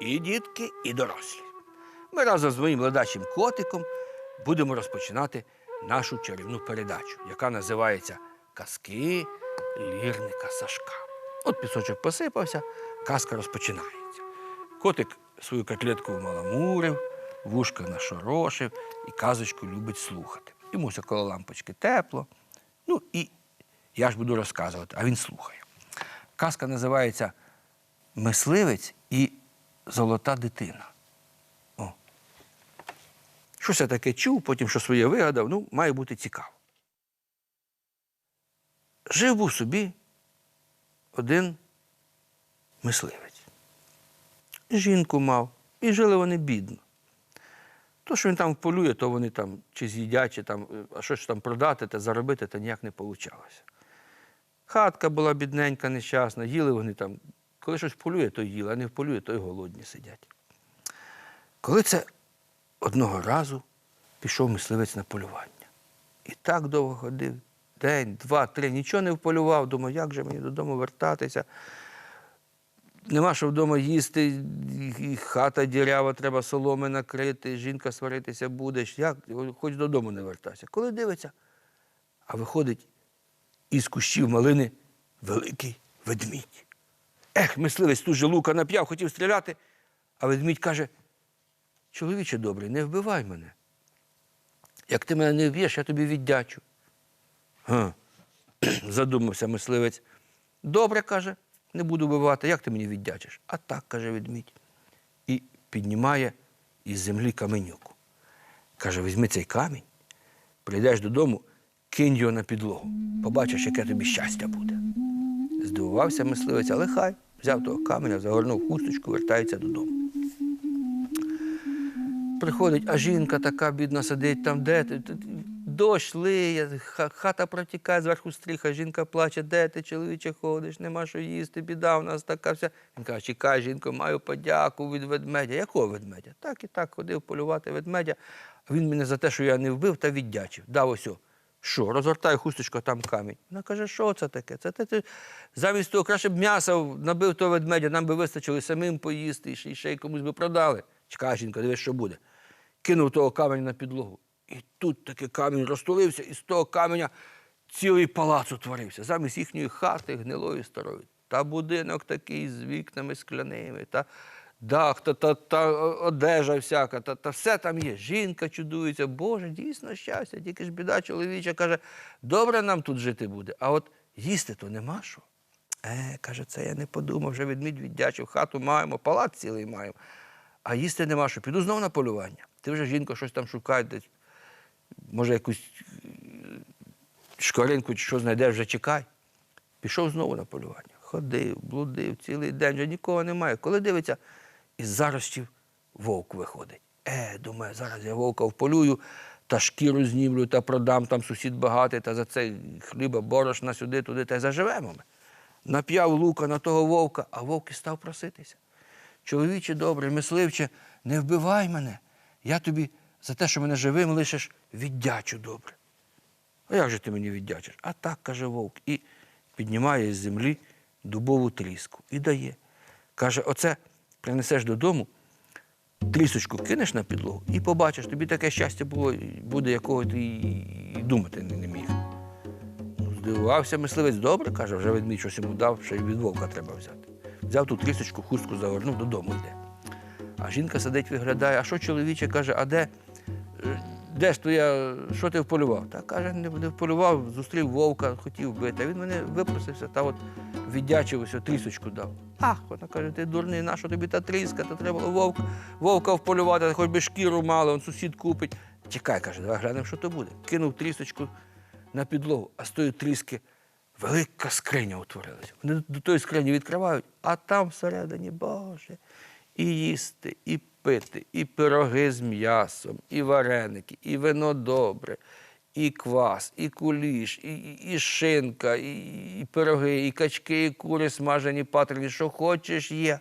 І дітки, і дорослі. Ми разом з моїм ледачим котиком будемо розпочинати нашу чарівну передачу, яка називається Казки лірника Сашка. От пісочок посипався, казка розпочинається. Котик свою котлетку вмаламурив, вушка нашорошив і казочку любить слухати. Йому все коло лампочки тепло. Ну і я ж буду розказувати, а він слухає. Казка називається Мисливець і золота дитина. О. Щось я таке чув, потім що своє вигадав, ну, має бути цікаво. Жив був собі один мисливець. Жінку мав, і жили вони бідно. То, що він там полює, то вони там чи з'їдять, чи там, е, а щось там продати та заробити, то ніяк не вийшло. Хатка була бідненька, нещасна, їли вони там. Коли щось полює, то їли, а не вполює, то й голодні сидять. Коли це одного разу пішов мисливець на полювання. І так довго ходив, день, два, три, нічого не вполював. Думав, як же мені додому вертатися. Нема що вдома їсти, і- хата дірява, треба соломи накрити, жінка сваритися будеш. Як? Хоч додому не вертайся. Коли дивиться, а виходить із кущів малини великий ведмідь. Ех, мисливець тут же лука нап'яв, хотів стріляти, а ведмідь каже: чоловіче добрий, не вбивай мене. Як ти мене не вб'єш, я тобі віддячу. Га. Задумався мисливець. Добре, каже, не буду вбивати, як ти мені віддячиш? А так, каже ведмідь. І піднімає із землі каменюку. Каже, візьми цей камінь, прийдеш додому, кинь його на підлогу. Побачиш, яке тобі щастя буде. Здивувався мисливець, але хай. Взяв того каменя, загорнув хусточку, вертається додому. Приходить, а жінка така бідна сидить там, де ти? Дощ лиє, хата протікає, зверху стріха, жінка плаче, де ти, чоловіче, ходиш, нема що їсти, біда в нас така вся. Він каже, чекай, жінко, маю подяку від ведмедя. Якого ведмедя? Так і так ходив полювати ведмедя. А він мене за те, що я не вбив, та віддячив. Дав ось. Що, розгортай хусточку, там камінь. Вона каже, що це таке? Це ти, ти замість того краще б м'яса набив того ведмедя, нам би вистачило самим поїсти, і ще, й комусь би продали. Чекай, жінка, дивись, що буде. Кинув того каменя на підлогу. І тут таки камінь розтулився, і з того каменя цілий палац утворився. Замість їхньої хати гнилої старої. Та будинок такий з вікнами скляними, та дах, та, та, та одежа всяка, та, та все там є. Жінка чудується, Боже, дійсно щастя, тільки ж біда чоловіча каже, добре нам тут жити буде, а от їсти то нема що. Е, каже, це я не подумав, вже ведмідь віддячив, хату маємо, палац цілий маємо. А їсти нема що. Піду знову на полювання. Ти вже жінка щось там шукає, десь, може, якусь е, шкаринку чи що знайдеш, вже чекай. Пішов знову на полювання. Ходив, блудив, цілий день, вже нікого немає. Коли дивиться, із заростів вовк виходить. Е, думає, зараз я вовка вполюю, та шкіру знімлю, та продам, там сусід багатий, та за цей хліба, борошна сюди, туди, та й заживемо ми. Нап'яв лука на того вовка, а вовк і став проситися. Чоловіче добре, мисливче, не вбивай мене. Я тобі за те, що мене живим лишиш, віддячу добре. А як же ти мені віддячиш? А так, каже вовк, і піднімає з землі дубову тріску і дає. Каже, оце принесеш додому, трісочку кинеш на підлогу і побачиш, тобі таке щастя було, буде, якого ти і думати не, міг. Ну, Здивувався мисливець, добре, каже, вже ведмідь щось йому дав, ще й від вовка треба взяти. Взяв ту трісочку, хустку загорнув, додому йде. А жінка сидить, виглядає, а що чоловіче каже, а де? е, Де ж то я, що ти вполював? Та каже, не, не вполював, зустрів вовка, хотів вбити. А він мене випросився та от віддячив ось трісочку дав. Ах, вона каже, ти дурний, на що тобі та тріска, то треба було вовка, вполювати, хоч би шкіру мало, он сусід купить. Чекай, каже, давай глянемо, що то буде. Кинув трісочку на підлогу, а з тої тріски велика скриня утворилася. Вони до тої скрині відкривають, а там всередині, Боже, і їсти, і пити, і пироги з м'ясом, і вареники, і вино добре, і квас, і куліш, і, і, шинка, і, і пироги, і качки, і кури смажені, патрилі, що хочеш є.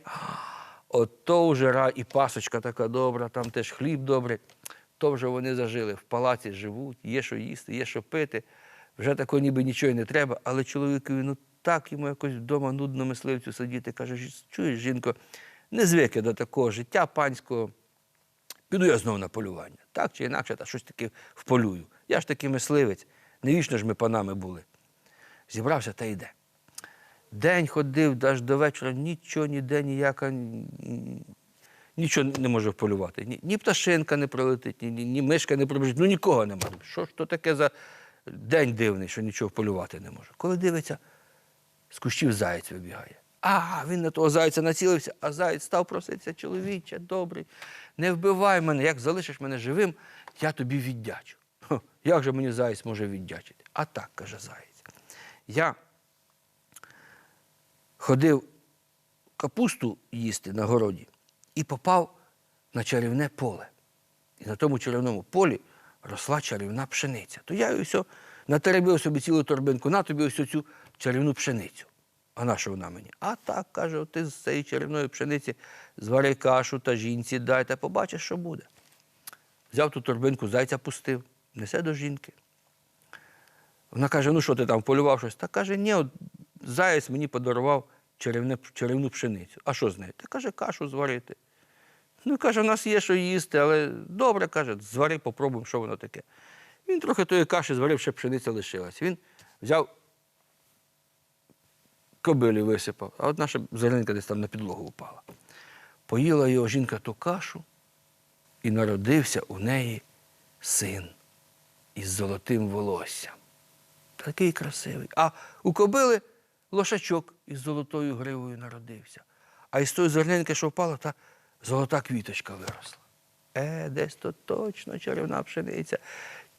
От то вже рай, і пасочка така добра, там теж хліб добрий. То вже вони зажили, в палаці живуть, є що їсти, є що пити. Вже такого ніби нічого не треба, але чоловікові ну так йому якось вдома нудно мисливцю сидіти. Каже, чуєш, жінко, не звик я до такого життя панського. Піду я знову на полювання. Так чи інакше, та щось таки вполюю. Я ж таки мисливець, не вічно ж ми панами були. Зібрався та йде. День ходив, аж до вечора нічого, ніде, ніяка, нічого не може вполювати. Ні, ні пташинка не пролетить, ні, ні, мишка не пробіжить, ну нікого немає. Що ж то таке за день дивний, що нічого вполювати не може? Коли дивиться, з кущів заєць вибігає. А, він на того зайця націлився, а заєць став проситися, чоловіче, добрий, не вбивай мене, як залишиш мене живим, я тобі віддячу. Як же мені заєць може віддячити? А так, каже заєць. Я ходив капусту їсти на городі і попав на чарівне поле. І на тому чарівному полі росла чарівна пшениця. То я все натеребив собі цілу торбинку, на тобі ось цю чарівну пшеницю. А на що вона мені? А так, каже, ти з цієї чарівної пшениці звари кашу та жінці дай, та побачиш, що буде. Взяв ту торбинку, зайця пустив, несе до жінки. Вона каже: ну що ти там полював щось? Та каже, ні, от заяць мені подарував чарівне, чарівну пшеницю. А що з нею? Та каже, кашу зварити. Ну, каже, у нас є що їсти, але добре, каже, звари, попробуємо, що воно таке. Він трохи тої каші зварив, ще пшениця лишилась. Він взяв кобилі висипав, а одна ще зеленка десь там на підлогу упала. Поїла його жінка ту кашу, і народився у неї син із золотим волоссям. Такий красивий. А у кобили лошачок із золотою гривою народився. А із тої зернинки, що впала, та золота квіточка виросла. Е, десь то точно чарівна пшениця.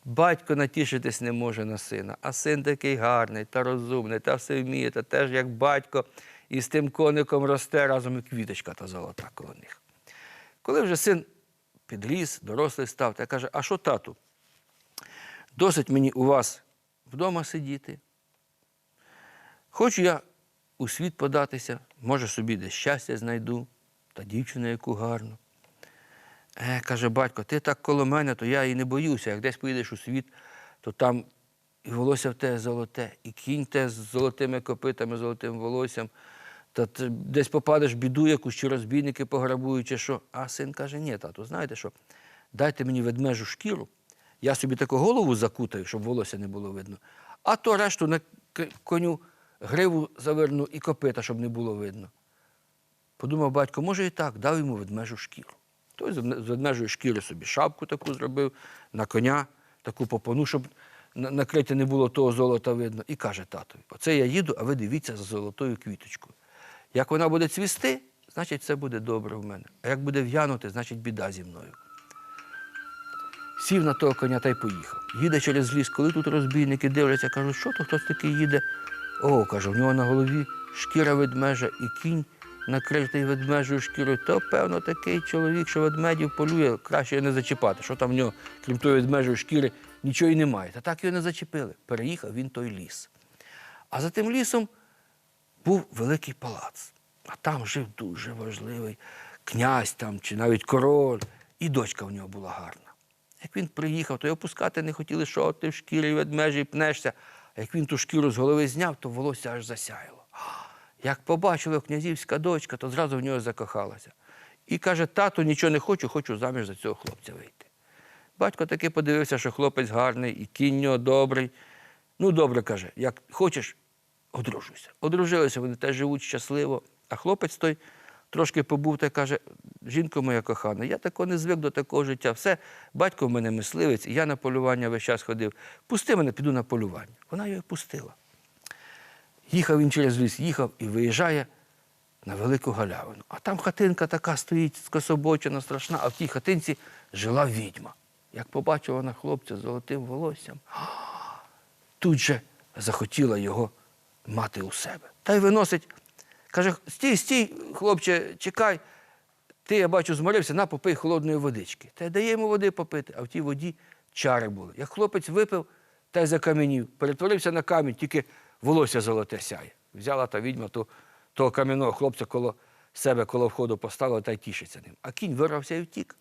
Батько натішитись не може на сина, а син такий гарний та розумний, та все вміє, та теж як батько, і з тим коником росте разом і квіточка та золота коло них. Коли вже син підріс, дорослий став, та каже: А що тату? Досить мені у вас вдома сидіти. Хочу я у світ податися, може собі десь щастя знайду, та дівчину яку гарну. Е, каже батько, ти так коло мене, то я і не боюся. Як десь поїдеш у світ, то там і волосся в тебе золоте, і кінь те з золотими копитами, золотим волоссям. Та ти десь попадеш в біду якусь, чи розбійники пограбують, чи що. А син каже, ні, тату, знаєте що? Дайте мені ведмежу шкіру, я собі таку голову закутаю, щоб волосся не було видно. А то решту на коню гриву заверну і копита, щоб не було видно. Подумав батько, може і так, дав йому ведмежу шкіру. Той з ведмежої шкіри собі шапку таку зробив, на коня, таку попону, щоб на- накрити не було того золота видно. І каже татові: оце я їду, а ви дивіться за золотою квіточкою. Як вона буде цвісти, значить все буде добре в мене. А як буде в'янути, значить біда зі мною. Сів на того коня та й поїхав. Їде через ліс, коли тут розбійники дивляться, кажуть, що то хтось такий їде. О, каже, в нього на голові шкіра ведмежа і кінь накритий ведмежою шкірою. То, певно, такий чоловік, що ведмедів полює, краще не зачіпати. Що там в нього, крім тої ведмежої шкіри, нічого й немає. Та так його не зачепили. Переїхав він той ліс. А за тим лісом був великий палац. А там жив дуже важливий князь там, чи навіть король, і дочка в нього була гарна. Як він приїхав, то й опускати не хотіли, що ти в шкірі ведмежі пнешся. А як він ту шкіру з голови зняв, то волосся аж засяяло. Як побачила князівська дочка, то зразу в нього закохалася. І каже: тату, нічого не хочу, хочу заміж за цього хлопця вийти. Батько таки подивився, що хлопець гарний, і кінь нього добрий. Ну, добре, каже, як хочеш, одружуйся. Одружилися, вони теж живуть щасливо. А хлопець той трошки побув та каже: жінко моя кохана, я тако не звик до такого життя. Все, батько в мене мисливець, я на полювання весь час ходив. Пусти мене, піду на полювання. Вона його пустила. Їхав він через ліс, їхав і виїжджає на велику галявину. А там хатинка така стоїть, скособочена, страшна, а в тій хатинці жила відьма. Як побачила вона хлопця з золотим волоссям, тут же захотіла його мати у себе. Та й виносить, каже: стій, стій, хлопче, чекай. Ти, я бачу, зморився, на попий холодної водички. Та й дає йому води попити, а в тій воді чари були. Як хлопець випив та й закам'янів, перетворився на камінь, тільки волосся золоте сяє. Взяла та відьма ту, того кам'яного хлопця коло себе, коло входу поставила та й тішиться ним. А кінь вирвався і втік.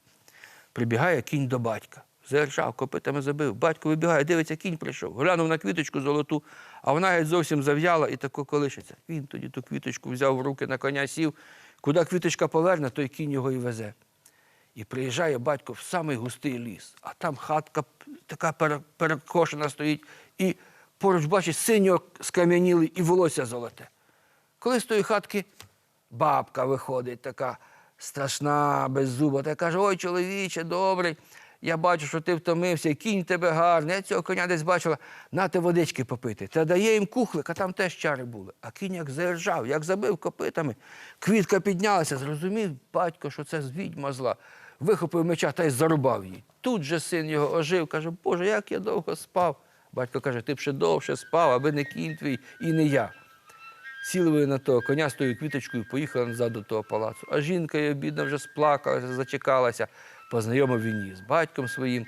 Прибігає кінь до батька. Заіржав, копитами забив. Батько вибігає, дивиться, кінь прийшов. Глянув на квіточку золоту, а вона геть зовсім зав'яла і тако колишиться. Він тоді ту квіточку взяв в руки на коня, сів. Куди квіточка поверне, той кінь його і везе. І приїжджає батько в самий густий ліс, а там хатка така перекошена стоїть, і поруч, бачить, синьо скам'яніли і волосся золоте. Коли з тої хатки бабка виходить, така страшна, беззуба, та каже: Ой, чоловіче, добрий, я бачу, що ти втомився, кінь тебе гарний, я цього коня десь бачила, нате водички попити. Та дає їм кухлик, а там теж чари були. А кінь як заіржав, як забив копитами, квітка піднялася, зрозумів батько, що це відьма зла. Вихопив меча та й зарубав її. Тут же син його ожив, каже, Боже, як я довго спав. Батько каже, ти б ще довше спав, аби не кінь твій і не я. Сіли ви на того коня з тою квіточкою, поїхали назад до того палацу. А жінка її бідна вже сплакалася, зачекалася, познайомив він її з батьком своїм.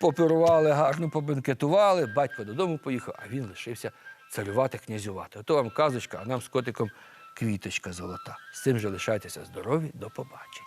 Попірували, гарно побенкетували, батько додому поїхав, а він лишився царювати, князювати. Ото вам казочка, а нам з котиком квіточка золота. З цим же лишайтеся здорові, до побачення.